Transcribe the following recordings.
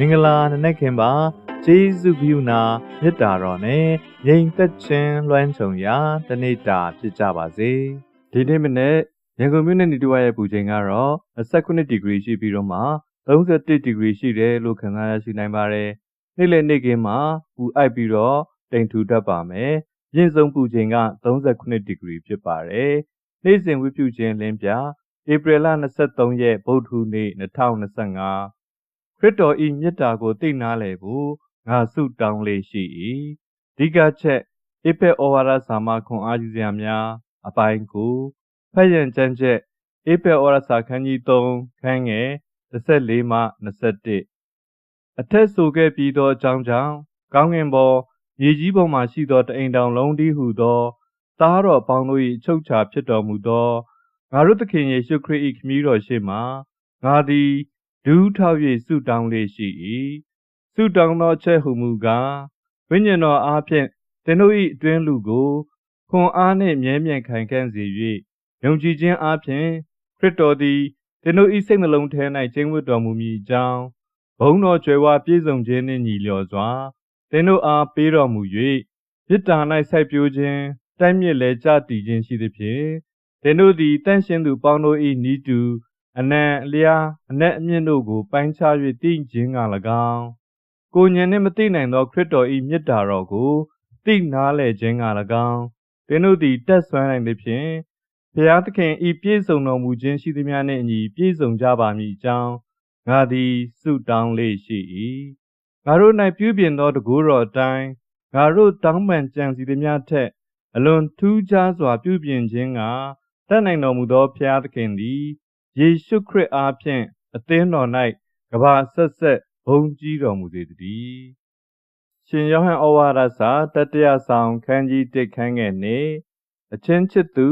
မင်္ဂလာနနက်ခင်ပါဂျေဇုဘိယနာမေတ္တာတော်နဲ့ငြိမ်သက်ခြင်းလွှမ်းခြုံရာတနေ့တာဖြစ်ကြပါစေဒီနေ့မနေ့ရန်ကုန်မြို့နယ်နေတူဝရဲ့ပူချိန်ကတော့29ဒီဂရီရှိပြီးတော့မှ31ဒီဂရီရှိတယ်လို့ခန့်မှန်းရရှိနိုင်ပါတယ်နေ့လယ်နေ့ကင်းမှာပူအိုက်ပြီးတော့တိမ်ထူတတ်ပါမယ်မြင့်ဆုံးပူချိန်က39ဒီဂရီဖြစ်ပါတယ်နေ့စဉ်ဝိပုခြင်းလင်းပြဧပြီလ23ရက်ဗုဒ္ဓဟူးနေ့2025 ခရစ်တော်ဤမြတ်တာကိုသိနာလေဖို့ငါဆုတောင်းလေးရှိ၏ဒီကချက်ဧပေဩဝါဒစာမခွန်အားကြီးစရာများအပိုင်းကိုဖတ်ရန်ကြမ်းချက်ဧပေဩဝါဒစာခန်းကြီး3ခန်းငယ်14မှ21အထက်ဆိုခဲ့ပြီးသောအကြောင်းကြောင့်ကောင်းငင်ပေါ်မြေကြီးပေါ်မှရှိသောတအိမ်တောင်လုံးတည်းဟုသောသားတော်ပေါင်းတို့၏အချုပ်ချာဖြစ်တော်မူသောငါတို့သခင်ယေရှုခရစ်၏ခမည်းတော်ရှေ့မှာငါသည် ဒူးထောက်၍ဆုတောင်းလေးရှိ၏ဆုတောင်းသောအချက်ဟုမူကားဝိညာဉ်တော်အားဖြင့်သင်တို့၏အတွင်းလူကိုခွန်အားနှင့်မြဲမြံခိုင်ခန့်စေ၍ယုံကြည်ခြင်းအားဖြင့်ခရစ်တော်သည်သင်တို့၏စိတ်နှလုံးထဲ၌ကျင်းဝတ်တော်မူမည်အကြောင်းဘုန်းတော်ကြွယ်ဝပြည့်စုံခြင်းနှင့်ညီလျော်စွာသင်တို့အားပေးတော်မူ၍မေတ္တာ၌စိုက်ပျိုးခြင်းတိုက်မြစ်လဲကြတည်ခြင်းရှိသည်ဖြင့်သင်တို့သည်တန့်ရှင်းသူပေါင်းတို့၏ဤတူ အနံအလျားအ내အမြင့်တို့ကိုပိုင်းခြား၍သိခြင်းက၎င်းကိုဉဏ်နှင့်မသိနိုင်သော ခရစ်တော်၏မေတ္တာတော်ကိုသိနားလည်ခြင်းက၎င်းသင်တို့သည်တက်ဆွမ်းနိုင်သည်ဖြင့်ဘုရားသခင်ဤပြည့်စုံတော်မူခြင်းရှိသည်များနှင့်အညီပြည့်စုံကြပါမည်အကြောင်းငါသည်ဆုတောင်းလေးရှိ၏ငါတို့၌ပြုပြင်သောတကူတော်အတိုင်းငါတို့တောင်းပန်ကြံစီသည်များထက် အလွန်ထူးခြားစွာပြုပြင်ခြင်းကတတ်နိုင်တော်မူသောဘုရားသခင်သည် ယေရှုခရစ်အားဖြင့်အသင်းတော်၌ကဘာဆက်ဆက်ဘုန်းကြီးတော်မူစေတည်းရှင်ယောဟန်ဩဝါဒစာတတိယဆောင်ခန်းကြီး1ခန်းငယ်နှင့်အချင်းချစ်သူ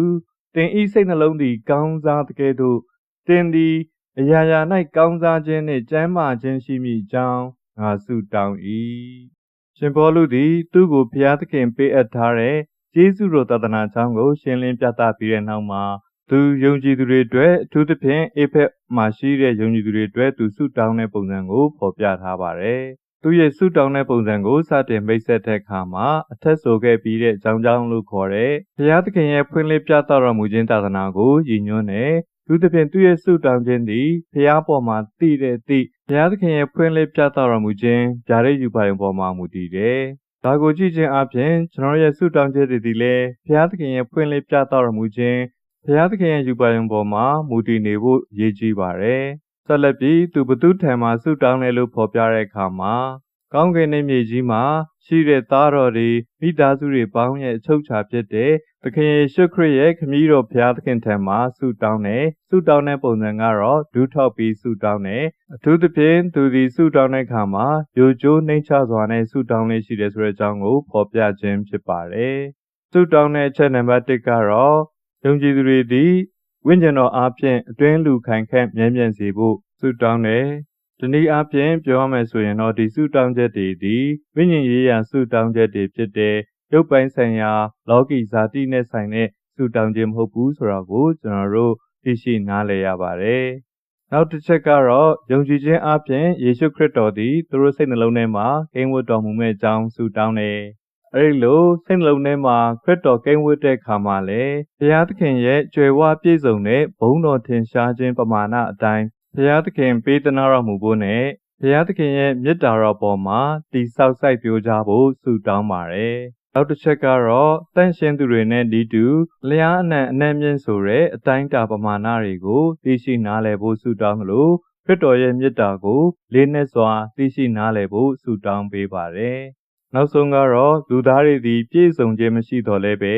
တင်ဤစိတ်နှလုံးသည်ကောင်းစားတကယ်သို့တင်သည်အရာရာ၌ကောင်းစားခြင်းနှင့်ကျမ်းမာခြင်းရှိမိကြောင်းငါဆုတောင်း၏ရှင်ဘောလူသည် သူ့ကိုဘုရားသခင်ပေးအပ်ထားတဲ့ကျေးဇူးတော်တသနာချောင်းကို ရှင်းလင်းပြသပြီးတဲ့နောက်မှာ သူယုံကြည်သူတွေအတွက်အထူးသဖြင့်အေဖက်မှာရှိတဲ့ယုံကြည်သူတွေအတွက်သူဆုတောင်းတဲ့ပုံစံကိုဖော်ပြထားပါတယ်။သူရဲ့ဆုတောင်းတဲ့ပုံစံကိုစတင်မိတ်ဆက်တဲ့အခါမှာအထက်ဆိုခဲ့ပြီးတဲ့ကြောင်းကြောင်းလို့ခေါ်တဲ့ဘုရားသခင်ရဲ့ဖွင့်လှစ်ပြသတော်မူခြင်းသာသနာကိုရည်ညွှန်းတယ်။သူသဖြင့်သူရဲ့ဆုတောင်းခြင်းသည်ဘုရားပေါ်မှာတည်တဲ့တည်ဘုရားသခင်ရဲ့ဖွင့်လှစ်ပြသတော်မူခြင်းဗျာဒိတ်ယူပါရုံပေါ်မှာမူတည်တယ်။ဒါကိုကြည့်ခြင်းအပြင်ကျွန်တော်ရဲ့ဆုတောင်းခြင်းတွေဒီလေဘုရားသခင်ရဲ့ဖွင့်လှစ်ပြသတော်မူခြင်း ဘုရားသခင်ရဲ့ယူပါရုံပေါ်မှာမူတည်နေဖို့ရည်ကြီးပါတယ်။ဆက်လက်ပြီးသူဘသူထံမှာဆုတောင်းတယ်လို့ဖော်ပြတဲ့အခါမှာကောင်းကင်နဲ့မြေကြီးမှာရှိတဲ့သားတော်တွေမိသားစုတွေပေါင်းရဲ့အချုပ်ချာဖြစ်တဲ့သခင်ယေရှုခရစ်ရဲ့ခမည်းတော်ဘုရားသခင်ထံမှာဆုတောင်းတယ်။ဆုတောင်းတဲ့ပုံစံကတော့ဒူးထောက်ပြီးဆုတောင်းတယ်။အထူးသဖြင့်သူဒီဆုတောင်းတဲ့အခါမှာယိုကျိုးနှိမ့်ချစွာနဲ့ဆုတောင်းလေးရှိတယ်ဆိုတဲ့အကြောင်းကိုဖော်ပြခြင်းဖြစ်ပါတယ်။ဆုတောင်းတဲ့အချက်နံပါတ်1ကတော့ ယုံကြည်သူတွေသည်ဝိညာဉ်တော်အားဖြင့်အတွင်းလူခိုင်ခန့်မြဲမြံစေဖို့ဆုတောင်းတယ်။ဒီနည်းအားဖြင့်ပြောရမယ်ဆိုရင်တော့ဒီဆုတောင်းချက်တွေသည်ဝိညာဉ်ရေးရာဆုတောင်းချက်တွေဖြစ်တဲ့ရုပ်ပိုင်းဆိုင်ရာလောကီဇာတိနဲ့ဆိုင်တဲ့ဆုတောင်းခြင်းမဟုတ်ဘူးဆိုတာကိုကျွန်တော်တို့သိရှိနားလည်ရပါတယ်။နောက်တစ်ချက်ကတော့ယုံကြည်ခြင်းအပြင်ယေရှုခရစ်တော်သည်သူတို့စိတ်နှလုံးထဲမှာဂိမ်းဝတ်တော်မူမဲ့အကြောင်းဆုတောင်းတယ် အဲဒီလိုစိတ်နှလုံးထဲမှာခရစ်တော်ကိန်းဝတ်တဲ့ခါမှာလေဘုရားသခင်ရဲ့ကြွယ်ဝပြည့်စုံတဲ့ဘုန်းတော်ထင်ရှားခြင်းပမာဏအတိုင်းဘုရားသခင်ပေးသနာတော်မူဖို့နဲ့ဘုရားသခင်ရဲ့မေတ္တာတော်ပေါ်မှာတည်ဆောက်စိုက်ပျိုးကြဖို့ဆုတောင်းပါတယ်။နောက်တစ်ချက်ကတော့တန့်ရှင်းသူတွေနဲ့ဒီတူလျားအနံ့အနှံ့မြင့်ဆိုတဲ့အတိုင်းတာပမာဏတွေကိုသိရှိနားလည်ဖို့ဆုတောင်းလို့ခရစ်တော်ရဲ့မေတ္တာကိုလေးနက်စွာသိရှိနားလည်ဖို့ဆုတောင်းပေးပါတယ်။ နောက်ဆုံးကတော့လူသားတွေသည်ပြည့်စုံခြင်းမရှိတော်လဲပဲ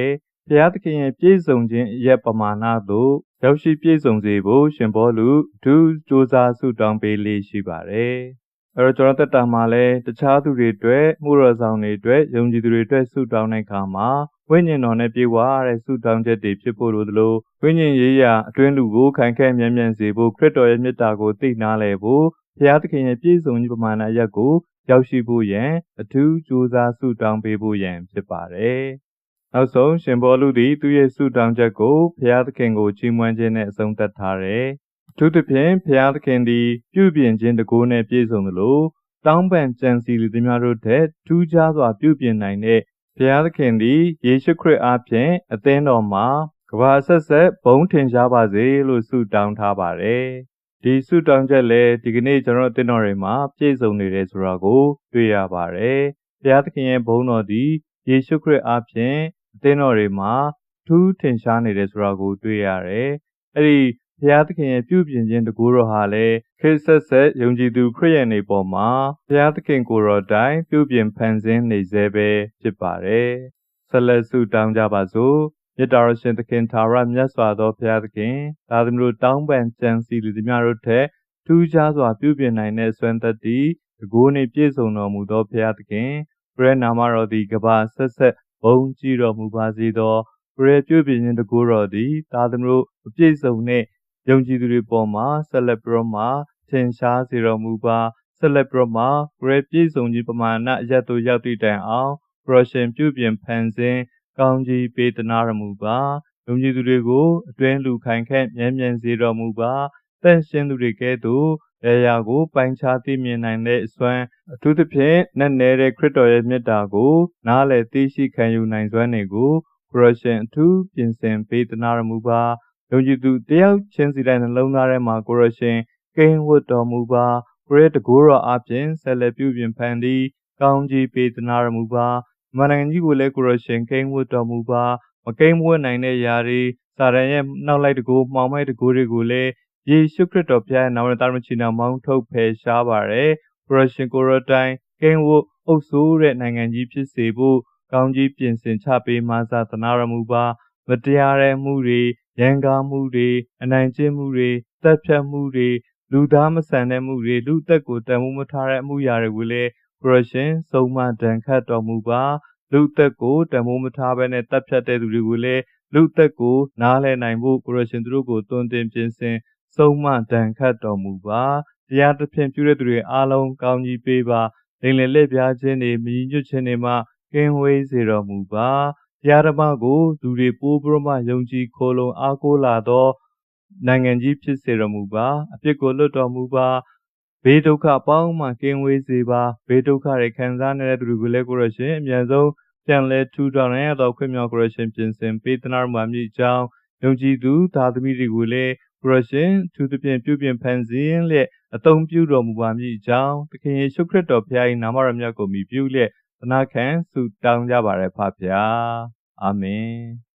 ဘုရားသခင်ရဲ့ပြည့်စုံခြင်းရဲ့ပမာဏသို့ရောက်ရှိပြည့်စုံစေဖို့ရှင်ဘောလူဒုစ조사ဆုတောင်းပေးလေးရှိပါတယ်။အဲတော့ကျွန်တော်တက်တာမှာလည်းတခြားသူတွေအတွက်မှုရဆောင်တွေအတွက်ယုံကြည်သူတွေအတွက်ဆုတောင်းတဲ့အခါမှာဝိညာဉ်တော်နဲ့ပြေဝတဲ့ဆုတောင်းချက်တွေဖြစ်ဖို့လိုသလိုဝိညာဉ်ရေးရာအတွင်းလူကိုခိုင်ခန့်မြဲမြံစေဖို့ခရစ်တော်ရဲ့မေတ္တာကိုသိနာလည်ဖို့ဘုရားသခင်ရဲ့ပြည့်စုံခြင်းပမာဏရက်ကို ရောက်ရှိဖို့ရန်အထူးကြိုးစားဆုတောင်းပေးဖို့ရန်ဖြစ်ပါတယ်။နောက်ဆုံးရှင်ဘောလူသည်သူရဲ့ဆုတောင်းချက်ကိုဘုရားသခင်ကိုချီးမွမ်းခြင်းနဲ့အဆုံးသတ်ထားတယ်။အထူးသဖြင့်ဘုရားသခင်သည်ပြုပြင်ခြင်းတကူနဲ့ပြည့်စုံသလိုတတောင်းပန်ကြံစီလူသည်များတို့ထက်ထူးခြားစွာပြုပြင်နိုင်တဲ့ဘုရားသခင်သည်ယေရှုခရစ်အားဖြင့်အသင်းတော်မှာကဘာဆက်ဆက်ဘုံထင်ရှားပါစေလို့ဆုတောင်းထားပါတယ်။ ဒီဆုတောင်းချက်လည်းဒီကနေ့ကျွန်တော်အသင်းတော်တွေမှာပြည့်စုံနေတယ်ဆိုတာကို တွေ့ရပါတယ်။ဘုရားသခင်ရဲ့ဘုန်းတော်သည်ယေရှုခရစ်အားဖြင့်အသင်းတော်တွေမှာထူးထင်ရှားနေတယ်ဆိုတာကို တွေ့ရတယ်။အဲ့ဒီဘုရားသခင်ရဲ့ပြုပြင်ခြင်းတကူတော်ဟာလည်းခေတ်ဆက်ဆက်ယုံကြည်သူခရိယန်တွေပေါ်မှာဘုရားသခင်ကိုယ်တော်တိုင်ပြုပြင်ဖန်ဆင်းနေစေပဲဖြစ်ပါတယ်။ဆက်လက်ဆုတောင်းကြပါစို့။ မြတ်တော်ရှင်သခင်သာရမြတ်စွာသောဘုရားသခင်သာသမီတို့တောင်းပန်ကြံစီလူတို့များတို့ထက်ထူးခြားစွာပြုပြင်နိုင်တဲ့စွမ်းသက်တည်တကိုးနှင့်ပြည့်စုံတော်မူသောဘုရားသခင်ပရနာမတော်သည်ကဘာဆက်ဆက်ဘုံကြည်တော်မူပါစေသောပရပြုပြင်ခြင်းတကိုးတော်သည်သာသမီတို့အပြည့်စုံနှင့်ယုံကြည်သူတွေပေါ်မှာဆက်လက်ပြီးတော့မှထင်ရှားစေတော်မူပါဆက်လက်ပြီးတော့မှဂရေပြည့်စုံခြင်းပမာဏအရတ်တို့ရောက်သည့်တိုင်အောင်ပရောရှင်ပြုပြင်ဖန်ဆင်း ကောင်းကြီးပေးသနာတော်မူပါယုံကြည်သူတွေကိုအတွင်းလူခိုင်ခန့်မြဲမြံစေတော်မူပါတန့်ရှင်းသူတွေကဲ့သို့အရာကိုပိုင်းခြားသိမြင်နိုင်တဲ့အစွမ်းအထူးသဖြင့်နက်နဲတဲ့ခရစ်တော်ရဲ့မြတ်တာကို နားလည်သိရှိခံယူနိုင်စွမ်းတွေကိုပရောရှင်အထူးပြင်ဆင်ပေးသနာတော်မူပါယုံကြည်သူတယောက်ချင်းစီတိုင်းနှလုံးသားထဲမှာကိုရရှင်ကိန်းဝတ်တော်မူပါကိုရဲတကိုးတော်အပြင်ဆက်လက်ပြုပြင်ဖန်သည်ကောင်းကြီးပေးသနာတော်မူပါ မန္တန်ကြီးကိုလည်းကိုရရှင်ကိန်းဝတ်တော်မူပါမကိန်းဝတ်နိုင်တဲ့ຢာတွေစာရန်ရဲ့နောက်လိုက်တကိုးမှောင်မိုက်တကိုးတွေကိုလည်းယေရှုခရစ်တော်ဖျားရဲ့နာမတော်မချီနာမောင်းထုတ်ဖယ်ရှားပါရယ်ကိုရရှင်ကိုရတိုင်းကိန်းဝတ်အုပ်စိုးတဲ့နိုင်ငံကြီးဖြစ်စေဖို့ကောင်းကြီးပြင်ဆင်ချပေးမှသာသနာတော်မူပါမတရားတဲ့မှုတွေရန်ကားမှုတွေအနိုင်ကျင့်မှုတွေတပ်ဖြတ်မှုတွေလူသားမဆန်တဲ့မှုတွေလူသက်ကိုတန်ဖိုးမထားတဲ့အမှုရာတွေကိုလည်း ပရရှင်စုံမတန်ခတ်တော်မူပါလူသက်ကိုတန်ဖိုးမထားဘဲနဲ့တပ်ဖြတ်တဲ့သူတွေကိုလည်းလူသက်ကိုနားလည်နိုင်ဖို့ပရရှင်သူတို့ကိုတွင်တင်ပြင်ဆင်စုံမတန်ခတ်တော်မူပါတရားသဖြင့်ပြုတဲ့သူတွေအားလုံးကောင်းကြီးပေးပါလိမ်လည်လက်ပြားခြင်းတွေမြည်ညွတ်ခြင်းတွေမှကင်းဝေးစေတော်မူပါတရားဓမ္မကိုသူတွေပိုးပြီးမှယုံကြည်ခိုလုံအားကိုးလာသောနိုင်ငံကြီးဖြစ်စေတော်မူပါအပြစ်ကိုလွတ်တော်မူပါ ဘေးဒုက္ခပေါင်းမှကင်းဝေးစေပါဘေးဒုက္ခတွေခံစားနေတဲ့သူတွေကိုလည်းကိုရရှင်အမြန်ဆုံးပြန်လဲထူထောင်ရသောခွင့်မြောက်ကိုရရှင်ပြင်ဆင်ပေးသနာတော်မူမည်ကြောင်းယုံကြည်သူသာသမီတွေကိုလည်းကိုရရှင်သူသဖြင့်ပြုပြင်ဖန်ဆင်းလျက်အသုံးပြုတော်မူပါမည်ကြောင်းသခင်ယေရှုခရစ်တော်ဖျား၏နာမတော်မြတ်ကိုမြည်ပြုလျက်သနာခံဆုတောင်းကြပါရဖဖျားအာမင်